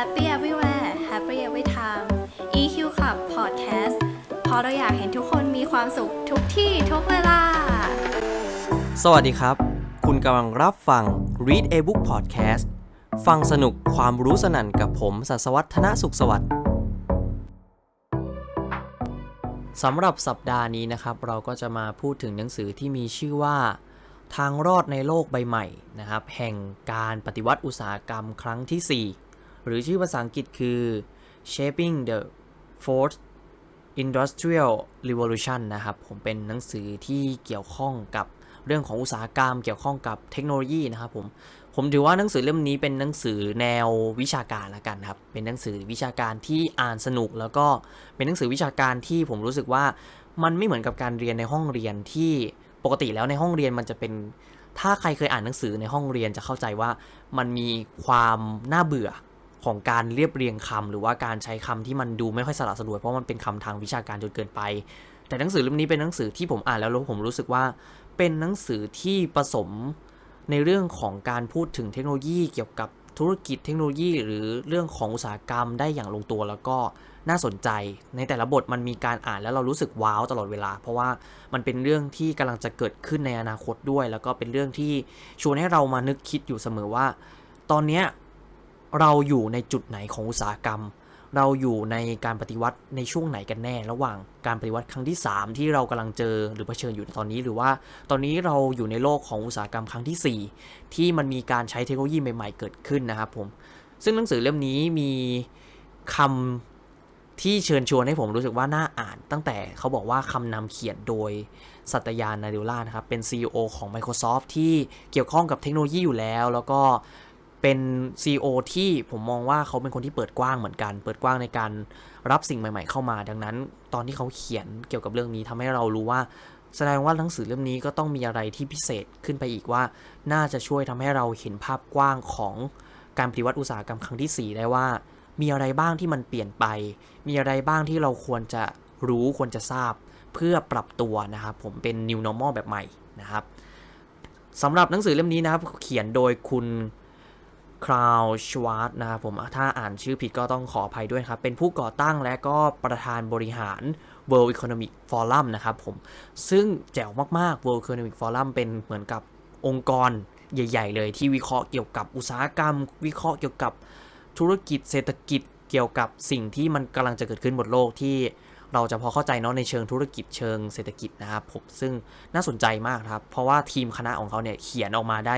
Happy Everywhere Happy Every Time EQ Club Podcast เพราะเราอยากเห็นทุกคนมีความสุขทุกที่ทุกเวลา สวัสดีครับ คุณกำลังรับฟัง Read a Book Podcast ฟังสนุกความรู้สนั่นกับผมสัสวัฒนสุขสวัสดิ์สำหรับสัปดาห์นี้นะครับ เราก็จะมาพูดถึงหนังสือที่มีชื่อว่า ทางรอดในโลกใบใหม่นะครับ แห่งการปฏิวัติอุตสาหกรรมครั้งที่ 4 หรือชื่อภาษาอังกฤษคือ Shaping the Fourth Industrial Revolution นะครับผมเป็นหนังสือที่เกี่ยวข้องกับเรื่องของอุตสาหกรรม เกี่ยวข้องกับเทคโนโลยีนะครับผมผมถือว่าหนังสือเล่มนี้เป็นหนังสือแนววิชาการละกันครับเป็นหนังสือวิชาการที่อ่านสนุก แล้วก็เป็นหนังสือวิชาการที่ผมรู้สึกว่ามันไม่เหมือนกับการเรียนในห้องเรียนที่ปกติแล้วในห้องเรียนมันจะเป็นถ้าใครเคยอ่านหนังสือในห้องเรียนจะเข้าใจว่ามันมีความน่าเบื่อ ของการเรียบเรียงคำหรือว่าการใช้คำที่มันดูไม่ค่อยสละสลวยเพราะมันเป็นคำทางวิชาการจนเกินไป แต่หนังสือเล่มนี้เป็นหนังสือที่ผมอ่านแล้วแล้วผมรู้สึกว่าเป็นหนังสือที่ผสมในเรื่องของการพูดถึงเทคโนโลยีเกี่ยวกับธุรกิจเทคโนโลยี หรือเรื่องของอุตสาหกรรมได้อย่างลงตัวแล้วก็น่าสนใจ ในแต่ละบทมันมีการอ่านแล้วเรารู้สึกว้าวตลอดเวลา เพราะว่ามันเป็นเรื่องที่กำลังจะเกิดขึ้นในอนาคตด้วย แล้วก็เป็นเรื่องที่ชวนให้เรามานึกคิดอยู่เสมอว่า ตอนนี้ เราอยู่ในจุดไหนของอุตสาหกรรม เราอยู่ในการปฏิวัติในช่วงไหนกันแน่ ระหว่างการปฏิวัติครั้งที่ 3 ที่เรากำลังเจอหรือเผชิญอยู่ตอนนี้ หรือว่าตอนนี้เราอยู่ในโลกของอุตสาหกรรมครั้งที่ 4 ที่มันมีการใช้เทคโนโลยีใหม่ ๆ เกิดขึ้นนะครับผมซึ่งหนังสือเล่มนี้มีคำที่เชิญชวนให้ผมรู้สึกว่าน่าอ่าน ตั้งแต่เขาบอกว่าคำนำเขียนโดยสัตยานาดิลล่านะครับ เป็น CEO ของ Microsoft ที่เกี่ยวข้องกับเทคโนโลยีอยู่แล้ว แล้วก็ เป็น CEO ที่ผมมองว่าเขาเป็นคนที่เปิดกว้างเหมือนกัน เปิดกว้างในการรับสิ่งใหม่ ๆ เข้ามา ดังนั้น ตอนที่เขาเขียนเกี่ยวกับเรื่องนี้ทำให้เรารู้ว่า แสดงว่าหนังสือเล่มนี้ก็ต้องมีอะไรที่พิเศษขึ้นไปอีกว่า น่าจะช่วยทำให้เราเห็นภาพกว้างของการปฏิวัติอุตสาหกรรมครั้งที่ 4 ได้ว่า มีอะไรบ้างที่มันเปลี่ยนไป มีอะไรบ้างที่เราควรจะรู้ควรจะทราบ เพื่อปรับตัวนะครับผมเป็น new normal แบบใหม่นะครับสำหรับหนังสือเล่มนี้นะครับเขียนโดยคุณ คราวชวาร์ตนะครับผมถ้าอ่านชื่อผิดก็ต้องขออภัยด้วยครับ เป็นผู้ก่อตั้งและก็ประธานบริหาร World Economic Forum นะครับผม ซึ่งแจ๋วมาก ๆ World Economic Forum เป็นเหมือนกับองค์กรใหญ่ ๆ เลยที่วิเคราะห์เกี่ยวกับอุตสาหกรรม วิเคราะห์เกี่ยวกับธุรกิจเศรษฐกิจเกี่ยวกับสิ่งที่มันกำลังจะเกิดขึ้นบนโลกที่ เราจะพอเข้าใจเนาะในเชิงธุรกิจเชิงเศรษฐกิจนะครับผมซึ่งน่าสนใจมากครับ เพราะว่าทีมคณะของเขาเนี่ยเขียนออกมาได้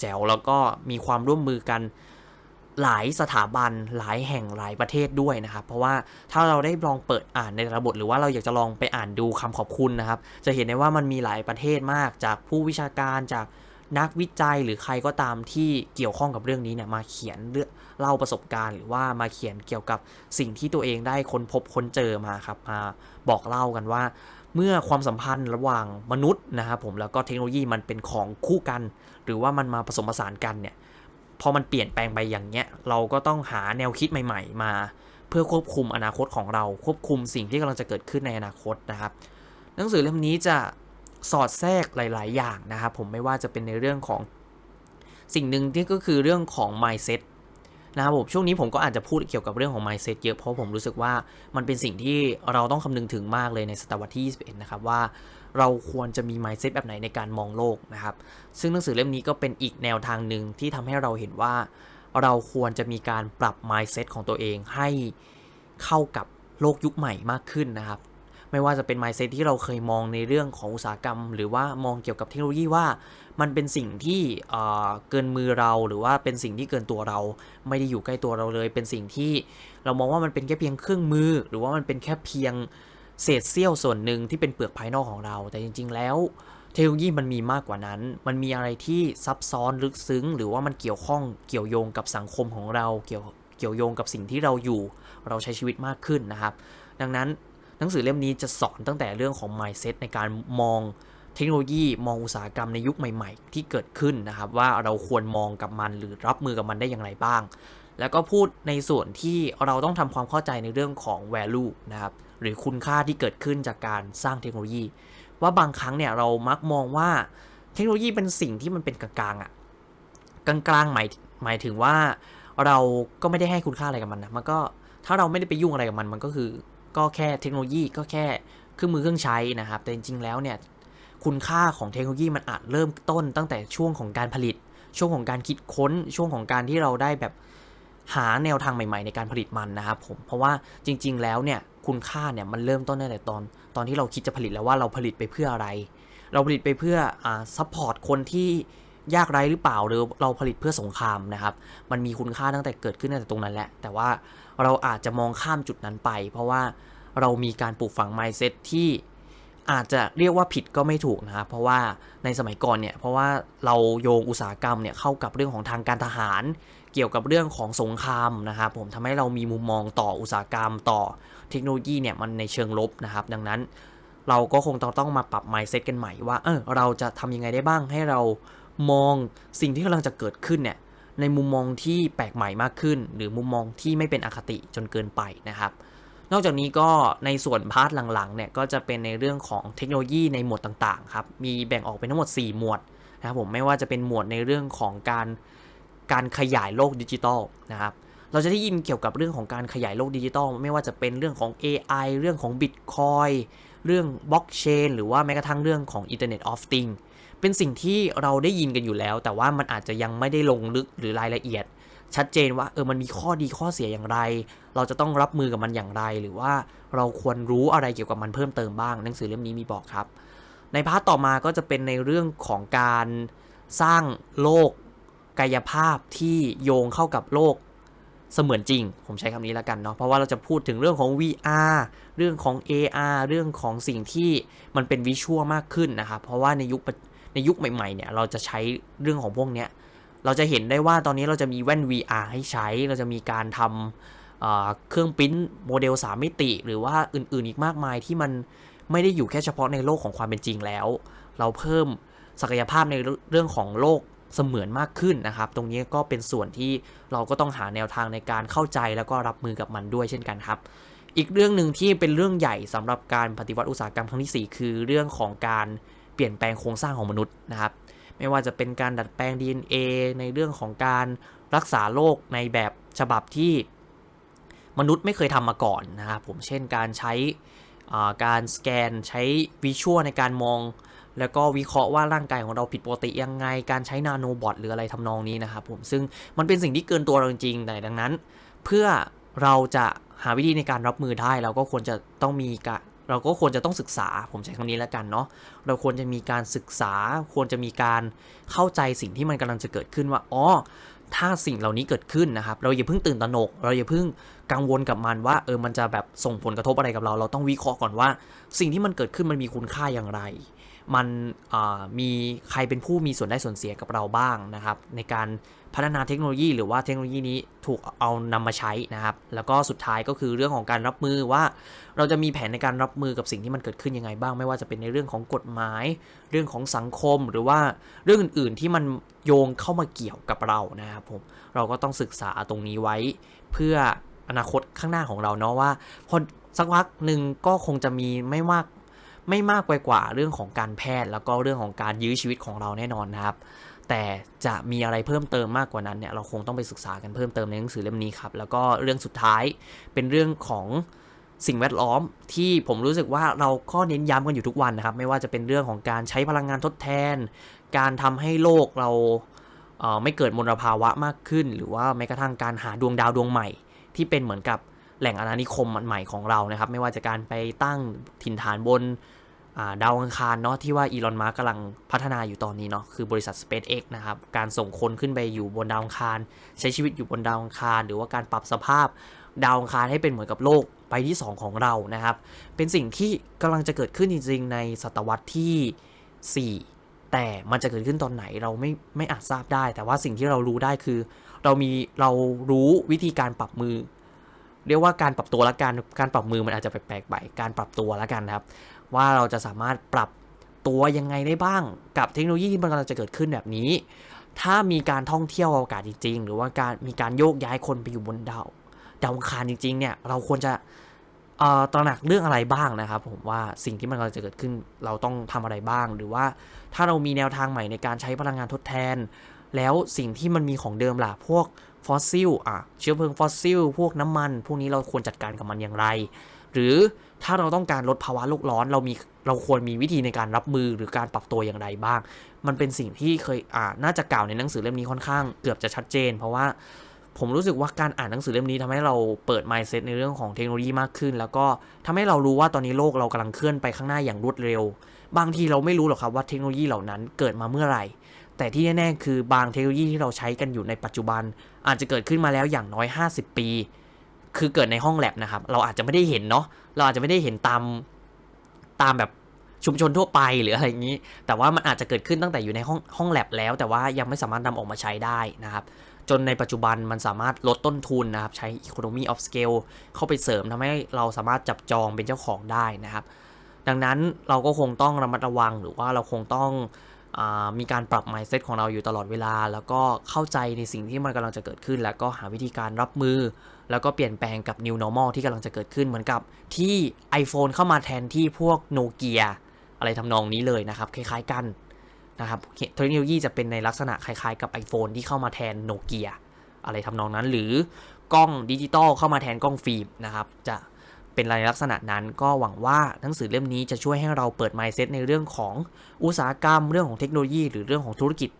แจ๋วแล้วก็มีความร่วมมือกันหลายสถาบันหลายแห่งหลายประเทศด้วยนะครับ เพราะว่าถ้าเราได้ลองเปิดอ่านในระบบหรือว่าเราอยากจะลองไปอ่านดูคำขอบคุณนะครับ จะเห็นได้ว่ามันมีหลายประเทศมากจากผู้วิชาการจากนักวิจัยหรือใครก็ตามที่เกี่ยวข้องกับเรื่องนี้เนี่ยมาเขียนเรื่อง เล่าประสบการณ์หรือว่ามาเขียนเกี่ยวกับสิ่งที่ตัวเองได้ค้นพบค้นเจอมาครับมาบอกเล่ากันว่า เมื่อความสัมพันธ์ระหว่างมนุษย์นะครับผมแล้วก็เทคโนโลยีมันเป็นของคู่กัน หรือว่ามันมาผสมผสานกันเนี่ยพอมันเปลี่ยนแปลงไปอย่างเงี้ยเราก็ต้องหาแนวคิดใหม่ ๆ มาเพื่อควบคุมอนาคตของเราควบคุมสิ่งที่กำลังจะเกิดขึ้นในอนาคตนะครับ หนังสือเล่มนี้จะสอดแทรกหลาย ๆ อย่างนะครับ ผมไม่ว่าจะเป็นในเรื่องของสิ่งหนึ่งที่ก็คือเรื่องของ mindset นะครับผมช่วงนี้ผมก็อาจจะพูดเกี่ยวกับเรื่องของ mindset เยอะเพราะผมรู้สึกว่ามันเป็นสิ่งที่เราต้องคำนึงถึงมากเลยในศตวรรษที่ 21 นะครับว่าเราควรจะมี mindset แบบไหนในการมองโลกนะครับ ซึ่งหนังสือเล่มนี้ก็เป็นอีกแนวทางหนึ่งที่ทำให้เราเห็นว่า เราควรจะมีการปรับ mindset ของตัวเองให้เข้ากับโลกยุคใหม่มากขึ้นนะครับ ไม่ว่าจะเป็น mindset ที่เราเคยมองในเรื่องของอุตสาหกรรม หรือว่ามองเกี่ยวกับเทคโนโลยีว่า มันเป็นสิ่งที่เกินมือเราหรือว่าเป็นสิ่งที่เกินตัวเรา ไม่ได้อยู่ใกล้ตัวเราเลย เป็นสิ่งที่เรามองว่ามันเป็นแค่เพียงเครื่องมือ หรือว่ามันเป็นแค่เพียงเศษเสี้ยวส่วนหนึ่งที่เป็นเปลือกภายนอกของเรา แต่จริง ๆ แล้วเทคโนโลยีมันมีมากกว่านั้น มันมีอะไรที่ซับซ้อนลึกซึ้ง หรือว่ามันเกี่ยวข้องเกี่ยวโยงกับสังคมของเรา เกี่ยวเกี่ยวโยงกับสิ่งที่เราอยู่ เราใช้ชีวิตมากขึ้นนะครับ ดังนั้น หนังสือเล่มนี้จะสอนตั้งแต่เรื่องของ mindset ในการมองเทคโนโลยีมองอุตสาหกรรมในยุคใหม่ ๆ ที่เกิดขึ้นนะครับว่าเราควรมองกับมันหรือรับมือกับมันได้อย่างไรบ้าง แล้วก็พูดในส่วนที่เราต้องทำความเข้าใจในเรื่องของ value นะครับหรือคุณค่าที่เกิดขึ้นจากการสร้างเทคโนโลยี ว่าบางครั้งเนี่ยเรามักมองว่าเทคโนโลยีเป็นสิ่งที่มันเป็นกลางๆอะ่ะกลางๆหมายหมายถึงว่าเราก็ไม่ได้ให้คุณค่าอะไรกับมันนะมันก็ถ้าเราไม่ได้ไปยุ่งอะไรกับมันมันก็คือ ก็แค่เทคโนโลยีก็แค่เครื่องมือเครื่องใช้นะครับ แต่จริงๆแล้วเนี่ยคุณค่าของเทคโนโลยีมันอาจเริ่มต้นตั้งแต่ช่วงของการผลิต ช่วงของการคิดค้นช่วงของการที่เราได้แบบหาแนวทางใหม่ๆในการผลิตมันนะครับผมเพราะว่าจริง ๆ แล้วเนี่ยคุณค่าเนี่ยมันเริ่มต้นตั้งแต่ตอน ตอนที่เราคิดจะผลิตแล้วว่าเราผลิตไปเพื่ออะไร เราผลิตไปเพื่ออ่าซัพพอร์ตคนที่ยากไร้หรือเปล่าหรือเราผลิตเพื่อสงครามนะครับ มันมีคุณค่าตั้งแต่เกิดขึ้นตั้งแต่ตรงนั้นแหละ แต่ว่า เราอาจจะมองข้ามจุดนั้นไป เพราะว่าเรามีการปลูกฝัง mindset ที่อาจจะเรียกว่าผิดก็ไม่ถูกนะครับเพราะว่าในสมัยก่อนเนี่ยเพราะว่าเราโยงอุตสาหกรรมเนี่ยเข้ากับเรื่องของทางการทหาร เกี่ยวกับเรื่องของสงครามนะครับผมทำให้เรามีมุมมองต่ออุตสาหกรรมต่อเทคโนโลยีเนี่ยมันในเชิงลบนะครับ ดังนั้นเราก็คงต้องต้องมาปรับ mindset กันใหม่ว่าเออเราจะทำยังไงได้บ้างให้เรามองสิ่งที่กำลังจะเกิดขึ้นเนี่ย ในมุมมองที่แปลกใหม่มากขึ้น หรือมุมมองที่ไม่เป็นอคติจนเกินไปนะครับ นอกจากนี้ก็ในส่วนพาร์ทหลังๆเนี่ยก็จะเป็นในเรื่องของเทคโนโลยีในหมวดต่างๆครับมีแบ่งออกเป็นทั้งหมด 4 หมวดนะครับผมไม่ว่าจะเป็นหมวดในเรื่องของการการขยายโลกดิจิทัลนะครับเราจะได้ยินเกี่ยวกับเรื่องของการขยายโลกดิจิทัลไม่ว่าจะเป็นเรื่องของ AI เรื่องของ Bitcoin เรื่องบล็อกเชนหรือว่าแม้กระทั่งเรื่องของ Internet of Things เป็นสิ่งที่เราได้ยินกันอยู่แล้ว แต่ว่ามันอาจจะยังไม่ได้ลงลึกหรือรายละเอียด ชัดเจนว่าเออมันมีข้อดีข้อเสียอย่างไร เราจะต้องรับมือกับมันอย่างไร หรือว่าเราควรรู้อะไรเกี่ยวกับมันเพิ่มเติมบ้างหนังสือเล่มนี้มีบอกครับ ในพาร์ทต่อมาก็จะเป็นในเรื่องของการสร้างโลกกายภาพที่โยงเข้ากับโลกเสมือนจริง ผมใช้คำนี้แล้วกันเนาะ เพราะว่าเราจะพูดถึงเรื่องของ VR เรื่องของ AR เรื่องของสิ่งที่มันเป็นวิชวลมากขึ้นนะครับ เพราะว่าในยุค ในยุคใหม่ๆเนี่ยเราจะใช้เรื่องของพวกเนี้ยเราจะเห็นได้ว่าตอนนี้เราจะมีแว่น VR ให้ใช้ เราจะมีการทำเครื่องปริ้นโมเดล 3 มิติ หรือว่าอื่นๆอีกมากมายที่มันไม่ได้อยู่แค่เฉพาะในโลกของความเป็นจริงแล้ว เราเพิ่มศักยภาพในเรื่องของโลกเสมือนมากขึ้นนะครับ ตรงนี้ก็เป็นส่วนที่เราก็ต้องหาแนวทางในการเข้าใจแล้วก็รับมือกับมันด้วยเช่นกันครับ อีกเรื่องหนึ่งที่เป็นเรื่องใหญ่สำหรับการปฏิวัติอุตสาหกรรมครั้งที่ 4 คือเรื่องของการ เปลี่ยนแปลงโครงสร้างของมนุษย์นะครับ ไม่ว่าจะเป็นการดัดแปลง DNA ในเรื่องของการรักษาโรคในแบบฉบับที่มนุษย์ไม่เคยทำมาก่อนนะครับผมเช่นการใช้าการสแกนใช้วิชวลในการมอง แล้วก็วิเคราะห์ว่าร่างกายของเราผิดปกติยังไง การใช้นาโนบอทหรืออะไรทำนองนี้นะครับผมซึ่งมันเป็นสิ่งที่เกินตัวเราจริงๆแต่ดังนั้น เพื่อเราจะหาวิธีในการรับมือได้เราก็ควรจะต้องมีกะ เราก็ควรจะต้องศึกษา ผมใช้คำนี้แล้วกันเนาะ เราควรจะมีการศึกษา ควรจะมีการเข้าใจสิ่งที่มันกำลังจะเกิดขึ้นว่า อ๋อ ถ้าสิ่งเหล่านี้เกิดขึ้นนะครับ เราอย่าเพิ่งตื่นตระหนก เราอย่าเพิ่งกังวลกับมันว่า เออ มันจะแบบส่งผลกระทบอะไรกับเรา เราต้องวิเคราะห์ก่อนว่า สิ่งที่มันเกิดขึ้นมันมีคุณค่าอย่างไร มันมีใครเป็นผู้มีส่วนได้ส่วนเสียกับเราบ้างนะครับ ในการพัฒนาเทคโนโลยีหรือว่าเทคโนโลยีนี้ถูกเอานำมาใช้นะครับ แล้วก็สุดท้ายก็คือเรื่องของการรับมือว่า เราจะมีแผนในการรับมือกับสิ่งที่มันเกิดขึ้นยังไงบ้าง ไม่ว่าจะเป็นในเรื่องของกฎหมาย เรื่องของสังคมหรือว่าเรื่องอื่น ๆ ที่มันโยงเข้ามาเกี่ยวกับเรานะครับผมเราก็ต้องศึกษาตรงนี้ไว้ เพื่ออนาคตข้างหน้าของเราเนาะว่าพอสักพักหนึ่งก็คงจะมีไม่มาก ไม่มากไปกว่าเรื่องของการแพทย์ แล้วก็เรื่องของการยื้อชีวิตของเราแน่นอนนะครับ แต่จะมีอะไรเพิ่มเติมมากกว่านั้นเนี่ยเราคงต้องไปศึกษากันเพิ่มเติมในหนังสือเล่มนี้ครับ แล้วก็เรื่องสุดท้ายเป็นเรื่องของสิ่งแวดล้อมที่ผมรู้สึกว่าเราก็เน้นย้ำกันอยู่ทุกวันนะครับ ไม่ว่าจะเป็นเรื่องของการใช้พลังงานทดแทน การทำให้โลกเราเไม่เกิดมลภาวะมากขึ้น หรือว่าแม้กระทั่งการหาดวงดาวดวงใหม่ ที่เป็นเหมือนกับ แหล่งอาณานิคมใหม่ของเรานะครับ ไม่ว่าจะการไปตั้งถิ่นฐานบนาดาวอังคารเนาะที่ว่าอีลอนมาร์กกำลังพัฒนาอยู่ตอนนี้เนาะคือบริษัท SpaceX นะครับ การส่งคนขึ้นไปอยู่บนดาวอังคาร ใช้ชีวิตอยู่บนดาวอังคาร หรือว่าการปรับสภาพดาวอังคารให้เป็นเหมือนกับโลกใบที่ 2 ของเรานะครับ เป็นสิ่งที่กำลังจะเกิดขึ้นจริง ๆ ในศตวรรษที่ 4 แต่มันจะเกิดขึ้นตอนไหนเราไม่ไม่อาจทราบได้ แต่ว่าสิ่งที่เรารู้ได้คือ เรามีเรารู้วิธีการปรับมือ เรียกว่าการปรับตัวและการการปรับมือมันอาจจะแปลกๆไปการปรับตัวแล้วกันนะครับ ว่าเราจะสามารถปรับตัวยังไงได้บ้าง กับเทคโนโลยีที่มันกำลังจะเกิดขึ้นแบบนี้ ถ้ามีการท่องเที่ยวอวกาศจริง ๆ หรือว่าการมีการโยกย้ายคนไปอยู่บนดาวดาวอังคารจริงๆเนี่ยเราควรจะเอ่อตระหนักเรื่องอะไรบ้างนะครับ ผมว่าสิ่งที่มันกำลังจะเกิดขึ้นเราต้องทำอะไรบ้าง หรือว่าถ้าเรามีแนวทางใหม่ในการใช้พลังงานทดแทน แล้วสิ่งที่มันมีของเดิมล่ะพวก ฟอสซิลอะเชื้อเพลิงฟอสซิล พวกน้ำมัน พวกนี้เราควรจัดการกับมันอย่างไร หรือถ้าเราต้องการลดภาวะโลกร้อน เรามีเราควรมีวิธีในการรับมือหรือการปรับตัวอย่างไรบ้าง มันเป็นสิ่งที่เคยอ่าน่าจะกล่าวในหนังสือเล่มนี้ค่อนข้างเกือบจะชัดเจน เพราะว่าผมรู้สึกว่าการอ่านหนังสือเล่มนี้ทำให้เราเปิด mindset ในเรื่องของเทคโนโลยีมากขึ้น แล้วก็ทำให้เรารู้ว่าตอนนี้โลกเรากำลังเคลื่อนไปข้างหน้าอย่างรวดเร็ว บางทีเราไม่รู้หรอกครับว่าเทคโนโลยีเหล่านั้นเกิดมาเมื่อไหร่ แต่ที่แน่ๆคือบางเทคโนโลยีที่เราใช้กันอยู่ในปัจจุบัน อาจจะเกิดขึ้นมาแล้วอย่างน้อย 50 ปี คือเกิดในห้องแลบนะครับ เราอาจจะไม่ได้เห็นเนาะเราอาจจะไม่ได้เห็นตามตามแบบชุมชนทั่วไปหรืออะไรอย่างนี้ แต่ว่ามันอาจจะเกิดขึ้นตั้งแต่อยู่ในห้องห้องแลบแล้ว แต่ว่ายังไม่สามารถนำออกมาใช้ได้นะครับ จนในปัจจุบันมันสามารถลดต้นทุนนะครับ ใช้ economy of scale เข้าไปเสริมทำให้เราสามารถจับจองเป็นเจ้าของได้นะครับ ดังนั้นเราก็คงต้องระมัดระวังหรือว่าเราคงต้อง มีการปรับ mindset ของเราอยู่ตลอดเวลา แล้วก็เข้าใจในสิ่งที่มันกำลังจะเกิดขึ้น แล้วก็หาวิธีการรับมือ แล้วก็เปลี่ยนแปลงกับ new normal ที่กำลังจะเกิดขึ้นเหมือนกับที่ iPhone เข้ามาแทนที่พวกโนเกียอะไรทำนองนี้เลยนะครับ คล้ายๆกันนะครับเทคโนโลยีจะเป็นในลักษณะคล้ายๆกับ iPhone ที่เข้ามาแทนโนเกียอะไรทำนองนั้น หรือกล้องดิจิตอลเข้ามาแทนกล้องฟิล์มนะครับจะ เป็นในลักษณะนั้นก็หวังว่าหนังสือเล่มนี้จะช่วยให้เราเปิด mindset ในเรื่องของอุตสาหกรรม เรื่องของเทคโนโลยี หรือเรื่องของธุรกิจ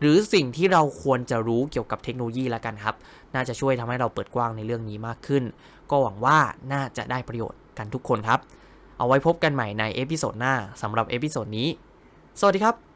หรือสิ่งที่เราควรจะรู้เกี่ยวกับเทคโนโลยีล้วกันครับ น่าจะช่วยทำให้เราเปิดกว้างในเรื่องนี้มากขึ้น ก็หวังว่าน่าจะได้ประโยชน์กันทุกคนครับ เอาไว้พบกันใหม่ในเอพิโซดหน้าสำหรับเอพิโซดนี้ สวัสดีครับ